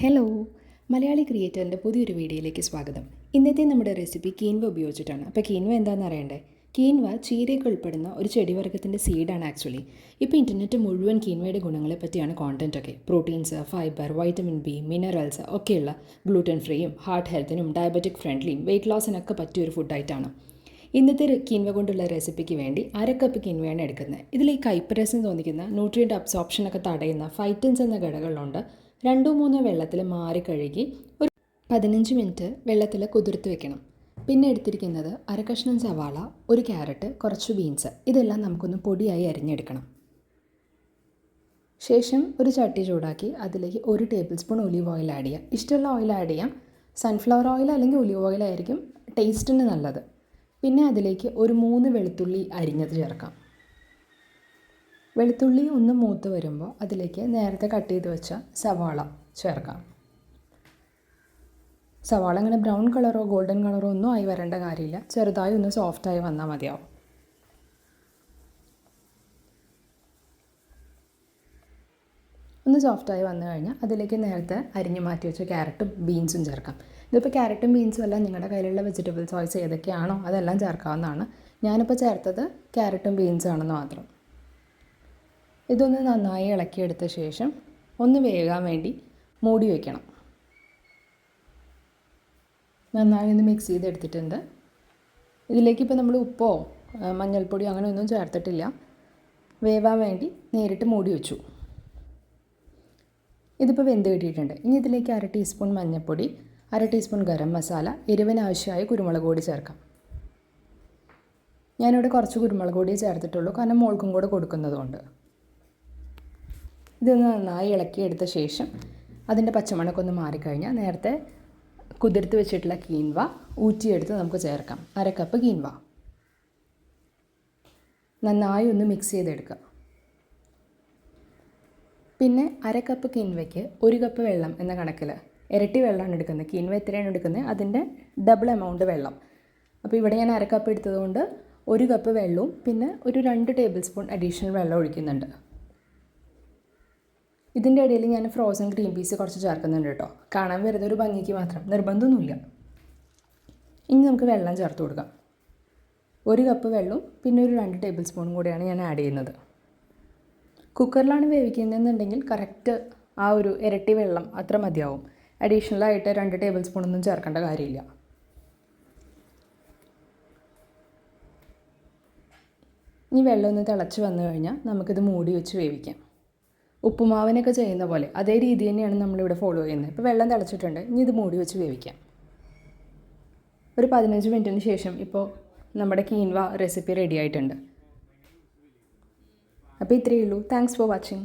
Hello Malayali ക്രിയേറ്ററിന്റെ പുതിയൊരു വീഡിയോയിലേക്ക് സ്വാഗതം. ഇന്നത്തെ നമ്മുടെ റെസിപ്പി കീൻവ ഉപയോഗിച്ചിട്ടാണ്. അപ്പോൾ കീൻവ എന്താണെന്ന് അറിയണ്ടേ? കീൻവ ചീരയൊക്കെ ഉൾപ്പെടുന്ന ഒരു ചെടിവർഗത്തിന്റെ സീഡാണ് ആക്ച്വലി ഇപ്പോൾ ഇന്റർനെറ്റ് മുഴുവൻ കീൻവയുടെ ഗുണങ്ങളെ പറ്റിയാണ് കോണ്ടന്റ് ഒക്കെ. Proteins fibre vitamin B minerals ഒക്കെയുള്ള ഗ്ലൂട്ടൻ ഫ്രീയും ഹാർട്ട് ഹെൽത്തിനും ഡയബറ്റിക് ഫ്രണ്ട്ലിയും വെയിറ്റ് ലോസിനൊക്കെ പറ്റിയൊരു ഫുഡായിട്ടാണ് ഇന്നത്തെ കീൻവ കൊണ്ടുള്ള റെസിപ്പിക്ക് വേണ്ടി അര കപ്പ് കീൻവയാണ് എടുക്കുന്നത്. ഇതിൽ ഈ കൈപ്പരസം തോന്നിക്കുന്ന ന്യൂട്രിയന്റ് അബ്സോപ്ഷനൊക്കെ തടയുന്ന ഫൈറ്റൻസ് എന്ന ഘടകങ്ങളുണ്ട്. രണ്ടോ മൂന്നോ വെള്ളത്തിൽ മാറി കഴുകി ഒരു പതിനഞ്ച് മിനിറ്റ് വെള്ളത്തിൽ കുതിർത്ത് വെക്കണം. പിന്നെ എടുത്തിരിക്കുന്നത് അര കഷ്ണം സവാള ഒരു ക്യാരറ്റ് കുറച്ച് ബീൻസ്. ഇതെല്ലാം നമുക്കൊന്ന് പൊടിയായി അരിഞ്ഞെടുക്കണം. ശേഷം ഒരു ചട്ടി ചൂടാക്കി അതിലേക്ക് ഒരു tablespoon olive oil add ചെയ്യാം. ഇഷ്ടമുള്ള ഓയിൽ ആഡ് ചെയ്യാം. സൺഫ്ലവർ ഓയിൽ അല്ലെങ്കിൽ ഒലീവ് ഓയിൽ ആയിരിക്കും ടേസ്റ്റിന് നല്ലത്. പിന്നെ അതിലേക്ക് ഒരു മൂന്ന് വെളുത്തുള്ളി അരിഞ്ഞത് ചേർക്കാം. വെളുത്തുള്ളി ഒന്ന് മൂത്ത് വരുമ്പോൾ അതിലേക്ക് നേരത്തെ കട്ട് ചെയ്ത് വെച്ച സവാള ചേർക്കാം. സവാള അങ്ങനെ ബ്രൗൺ കളറോ ഗോൾഡൻ കളറോ ഒന്നും ആയി വരേണ്ട കാര്യമില്ല. ചെറുതായി ഒന്ന് സോഫ്റ്റായി വന്നാൽ മതിയാവും. ഒന്ന് സോഫ്റ്റായി വന്നു കഴിഞ്ഞാൽ അതിലേക്ക് നേരത്തെ അരിഞ്ഞു മാറ്റി വെച്ച ക്യാരറ്റും ബീൻസും ചേർക്കാം. ഇതിപ്പോൾ ക്യാരറ്റും ബീൻസും എല്ലാം നിങ്ങളുടെ കയ്യിലുള്ള വെജിറ്റബിൾ ചോയ്സ് ഏതൊക്കെയാണോ അതെല്ലാം ചേർക്കാവുന്നതാണ്. ഞാനിപ്പോൾ ചേർത്തത് ക്യാരറ്റും ബീൻസും ആണെന്ന് മാത്രം. ഇതൊന്ന് നന്നായി ഇളക്കിയെടുത്ത ശേഷം ഒന്ന് വേകാൻ വേണ്ടി മൂടി വയ്ക്കണം. നന്നായി ഒന്ന് മിക്സ് ചെയ്തെടുത്തിട്ടുണ്ട്. ഇതിലേക്ക് ഇപ്പോൾ നമ്മൾ ഉപ്പോ മഞ്ഞൾപ്പൊടിയോ അങ്ങനെ ഒന്നും ചേർത്തിട്ടില്ല. വേവാൻ വേണ്ടി നേരിട്ട് മൂടി വെച്ചു. ഇതിപ്പോൾ വെന്ത് കിട്ടിയിട്ടുണ്ട്. ഇനി ഇതിലേക്ക് അര ടീസ്പൂൺ മഞ്ഞൾപ്പൊടി അര ടീസ്പൂൺ ഗരം മസാല എരിവനാവശ്യമായ കുരുമുളക് പൊടി ചേർക്കാം. ഞാനിവിടെ കുറച്ച് കുരുമുളക് പൊടിയേ ചേർത്തിട്ടുള്ളൂ. കാരണം മോൾക്കും കൂടെ കൊടുക്കുന്നതുകൊണ്ട്. ഇതൊന്ന് നന്നായി ഇളക്കിയെടുത്ത ശേഷം അതിന്റെ പച്ചമണക്ക് ഒന്ന് മാറിക്കഴിഞ്ഞാൽ നേരത്തെ കുതിർത്ത് വെച്ചിട്ടുള്ള കീൻവ ഊറ്റിയെടുത്ത് നമുക്ക് ചേർക്കാം. അര കപ്പ് കീൻവ നന്നായി ഒന്ന് മിക്സ് ചെയ്തെടുക്കുക. പിന്നെ അര കപ്പ് കീൻവയ്ക്ക് ഒരു കപ്പ് വെള്ളം എന്ന കണക്കിൽ ഇരട്ടി വെള്ളമാണ് എടുക്കുന്നത്. കീൻവ എത്രയാണ് എടുക്കുന്നത്? അതിന്റെ ഡബിൾ എമൗണ്ട് വെള്ളം. അപ്പോൾ ഇവിടെ ഞാൻ അര കപ്പ് എടുത്തതുകൊണ്ട് ഒരു കപ്പ് വെള്ളവും പിന്നെ ഒരു രണ്ട് ടേബിൾ സ്പൂൺ അഡീഷണൽ വെള്ളം ഒഴിക്കുന്നുണ്ട്. ഇതിന്റെ ഇടയിൽ ഞാൻ ഫ്രോസൺ ഗ്രീൻ പീസ് കുറച്ച് ചേർക്കുന്നുണ്ട് കേട്ടോ. കാണാൻ വരുന്ന ഒരു ഭംഗിക്ക് മാത്രം. നിർബന്ധമൊന്നുമില്ല. ഇനി നമുക്ക് വെള്ളം ചേർത്ത് കൊടുക്കാം. ഒരു കപ്പ് വെള്ളവും പിന്നെ ഒരു രണ്ട് ടേബിൾ സ്പൂണും കൂടിയാണ് ഞാൻ ആഡ് ചെയ്യുന്നത്. കുക്കറിലാണ് വേവിക്കുന്നതെന്നുണ്ടെങ്കിൽ കറക്റ്റ് ആ ഒരു ഇരട്ടി വെള്ളം അത്ര മതിയാവും. അഡീഷണലായിട്ട് രണ്ട് ടേബിൾ സ്പൂണൊന്നും ചേർക്കേണ്ട കാര്യമില്ല. ഇനി വെള്ളം ഒന്ന് തിളച്ച് വന്നു കഴിഞ്ഞാൽ നമുക്കിത് മൂടി വെച്ച് വേവിക്കാം. ഉപ്പുമാവിനൊക്കെ ചെയ്യുന്ന പോലെ അതേ രീതി തന്നെയാണ് നമ്മളിവിടെ ഫോളോ ചെയ്യുന്നത്. ഇപ്പോൾ വെള്ളം തിളച്ചിട്ടുണ്ട്. ഇനി ഇത് മൂടി വെച്ച് വേവിക്കാം. ഒരു പതിനഞ്ച് മിനിറ്റിന് ശേഷം ഇപ്പോൾ നമ്മുടെ കീൻവ റെസിപ്പി റെഡി ആയിട്ടുണ്ട്. അപ്പോൾ ഇത്രയേ ഉള്ളൂ. Thanks for watching